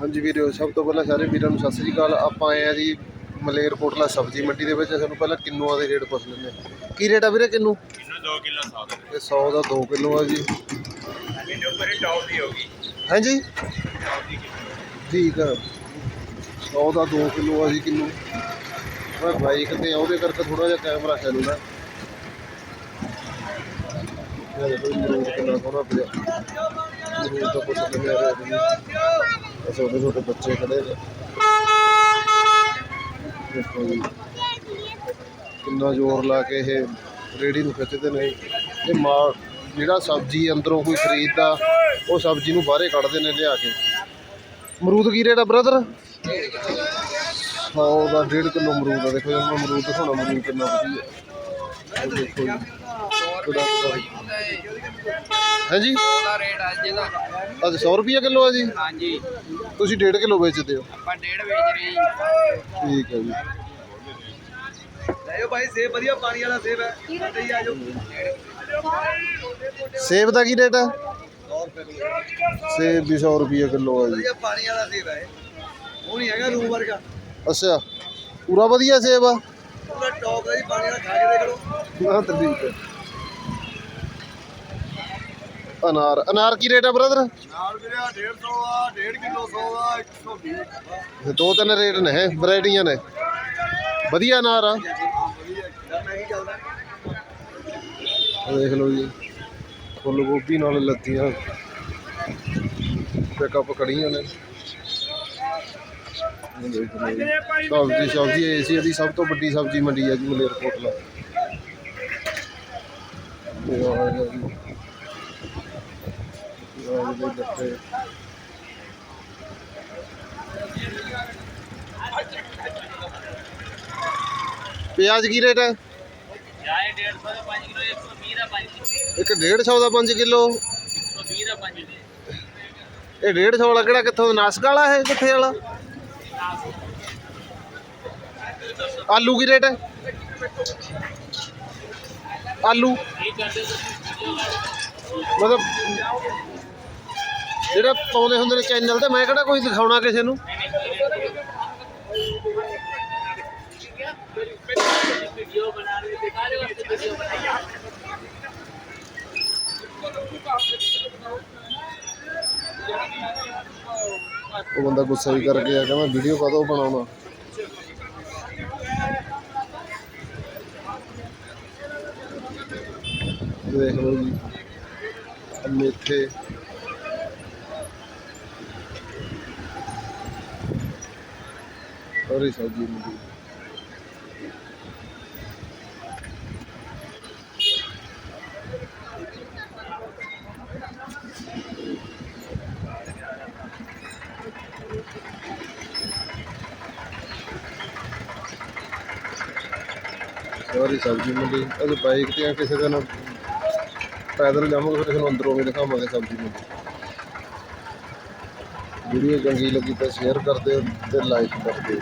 ਹਾਂਜੀ ਵੀਰੋ ਸਭ ਤੋਂ ਪਹਿਲਾਂ ਸਾਰੇ ਵੀਰਾਂ ਨੂੰ ਸਤਿ ਸ੍ਰੀ ਅਕਾਲ। ਆਪਾਂ ਆਏ ਆ ਜੀ ਮਲੇਰਕੋਟਲਾ ਸਬਜ਼ੀ ਮੰਡੀ ਦੇ ਵਿੱਚ। ਸਾਨੂੰ ਪਹਿਲਾਂ ਕਿੰਨੂਆਂ ਦੇ ਰੇਟ ਪੁੱਛ ਲੈਂਦੇ ਹਾਂ। ਕੀ ਰੇਟ ਆ ਵੀਰੇ ਕਿੰਨੂ? ਇਹਨੂੰ 2 ਕਿਲੋ ਸੌ ਦੇ। ਇਹ 100 ਦਾ 2 ਕਿਲੋ ਆ ਜੀ। ਇਹਦੇ ਉੱਪਰ ਹੀ ਟੌਪ ਦੀ ਹੋਗੀ ਹਾਂਜੀ? ਠੀਕ ਆ। 100 ਦਾ 2 ਕਿਲੋ ਆ ਜੀ ਕਿੰਨੂ। ਮੈਂ ਬਾਈਕ ਤੇ ਆ ਉਹਦੇ ਕਰਕੇ ਥੋੜਾ ਜਿਹਾ ਕੈਮਰਾ ਚੱਲਦਾ ਇਹ ਦੇਖੋ ਜੀ ਮਰੂਦ ਕਿੰਨਾ ਸੋਹਣਾ ਪਿਆ। ਮਰੂਦ ਤਾਂ ਕੁਛ ਨਹੀਂ ਆ ਰਿਹਾ ਜੀ ਛੋਟੇ ਛੋਟੇ ਬੱਚੇ ਖੜੇ ਨੇ ਦੇਖੋ ਜੀ, ਕਿੰਨਾ ਜ਼ੋਰ ਲਾ ਕੇ ਇਹ ਰੇੜੀ ਨੂੰ ਖਿੱਚਦੇ ਨੇ। ਇਹ ਮਾਲ ਜਿਹੜਾ ਸਬਜ਼ੀ ਅੰਦਰੋਂ ਕੋਈ ਖਰੀਦਦਾ, ਉਹ ਸਬਜ਼ੀ ਨੂੰ ਬਾਹਰੇ ਕੱਢਦੇ ਨੇ ਲਿਆ ਕੇ। ਅਮਰੂਦ ਕੀ ਰੇਟ ਆ ਬ੍ਰਦਰ 100 ਦਾ 1.5 ਕਿਲੋ ਅਮਰੂਦ ਆ। ਦੇਖੋ ਜੀ ਮੈਂ ਅਮਰੂਦ ਦਿਖਾਉਣਾ ਅਮਰੂਦ ਕਿੰਨਾ ਵਧੀਆ। ਦੇਖੋ ਜੀ ਕਿਹੜਾ ਹੈ ਜੀ। ਦਾ ਰੇਟ ਅੱਜ ਇਹਦਾ। ਅੱਜ 100 ਰੁਪਏ ਕਿਲੋ ਆ ਜੀ? ਹਾਂਜੀ। ਤੁਸੀਂ 1.5 ਕਿਲੋ ਵੇਚਦੇ ਹੋ? ਆਪਾਂ ਡੇਢ ਵੇਚ ਰਹੇ ਹਾਂ ਠੀਕ ਹੈ ਜੀ। ਲੈ ਭਾਈ ਸੇਬ ਵਧੀਆ ਪਾਣੀ ਵਾਲਾ ਸੇਬ ਹੈ। ਤੇ ਹੀ ਆ ਜਾਓ। ਸੇਬ ਦਾ ਕੀ ਰੇਟ ਹੈ ਸੇਬ ਵੀ 100 ਰੁਪਏ ਕਿਲੋ ਆ ਜੀ। ਵਧੀਆ ਪਾਣੀ ਵਾਲਾ ਸੇਬ ਹੈ ਉਹ ਨਹੀਂ ਹੈਗਾ ਰੂਮ ਵਰਗਾ। ਅੱਛਾ। ਪੂਰਾ ਵਧੀਆ ਸੇਬ ਆ? ਪੂਰਾ ਟੌਪ ਦਾ ਜੀ ਪਾਣੀ ਵਾਲਾ ਖਾ ਕੇ ਦੇਖ ਲਓ। ਹਾਂ ਤਾਂ ਠੀਕ ਹੈ ਅਨਾਰ। ਅਨਾਰ ਕੀ ਰੇਟ ਆ ਬ੍ਰਦਰ ਨਾਲ ਵੀਰੇ 150 ਆ 1.5 ਕਿਲੋ 100 ਆ 120 ਦੋ ਤਿੰਨ ਰੇਟ ਨੇ ਹੈ? ਵੈਰਾਈਟੀਆਂ ਨੇ। ਵਧੀਆ ਅਨਾਰ ਆ। ਆਹ ਦੇਖ ਲਓ ਜੀ। ਫੁੱਲ ਗੋਭੀ ਨਾਲ ਲੱਤੀਆਂ ਨੇ। ਆਹ ਦੇਖ ਲਓ ਜੀ। ਸਬਜ਼ੀ ਸਬਜ਼ੀ ਏਸ਼ੀਆ ਦੀ ਸਭ ਤੋਂ ਵੱਡੀ ਸਬਜ਼ੀ ਮੰਡੀ ਹੈ ਜੀ ਮਲੇਰਕੋਟਲਾ। ਤੇ ਆਹ ਜੀ। ਪਿਆਜ਼ ਦੇ ਗੱਟੇ ਪਿਆਜ਼ ਕੀ ਰੇਟ ਹੈ? ਜਾਏ 150 ਦਾ 5 ਕਿਲੋ 120 ਦਾ 5 ਕਿਲੋ। ਇੱਕ 150 ਦਾ 5 ਕਿਲੋ? 120 ਦਾ 5 ਕਿਲੋ। ਇਹ 150 ਵਾਲਾ ਕਿਹੜਾ ਕਿੱਥੋਂ ਨਾਸਕ ਵਾਲਾ ਹੈ ਕਿੱਥੇ ਵਾਲਾ? ਆਲੂ ਕੀ ਰੇਟ ਹੈ? ਆਲੂ। ਮਤਲਬ ਜਿਹੜਾ ਪਾਉਂਦੇ ਹੁੰਦੇ ਨੇ ਚੈਨਲ ਤੇ, ਮੈਂ ਕਿਹੜਾ ਕੋਈ ਦਿਖਾਉਣਾ ਕਿਸੇ ਨੂੰ? ਵੀਡੀਓ ਬਣਾ ਰਹੇ ਵਾਸਤੇ ਵੀਡੀਓ ਬਣਾਈ ਉਹ ਬੰਦਾ ਗੁੱਸਾ ਵੀ ਕਰਕੇ ਗਿਆ ਕਹਿੰਦਾ ਵੀਡੀਓ ਕਦੋਂ ਬਣਾਉਣਾ? ਦੇਖ ਲਓ ਜੀ ਮੇਥੇ ਸਾਰੀ ਸਬਜ਼ੀ ਮਿਲਦੀ ਸਾਰੀ ਸਬਜ਼ੀ ਮੰਡੀ ਅੱਜ ਬਾਈਕ ਤੇ ਆ ਕਿਸੇ ਦਿਨ ਪੈਦਲ ਜਾਵਾਂਗੇ, ਫਿਰ ਨੂੰ ਅੰਦਰੋਂ ਵੀ ਦਿਖਾਵਾਂਗੇ ਸਬਜ਼ੀ ਮੰਡੀ ਵੀਡੀਓ ਚੰਗੀ ਲੱਗੀ ਤਾਂ ਸ਼ੇਅਰ ਕਰ ਦਿਓ ਤੇ ਲਾਈਕ ਕਰ ਦਿਓ।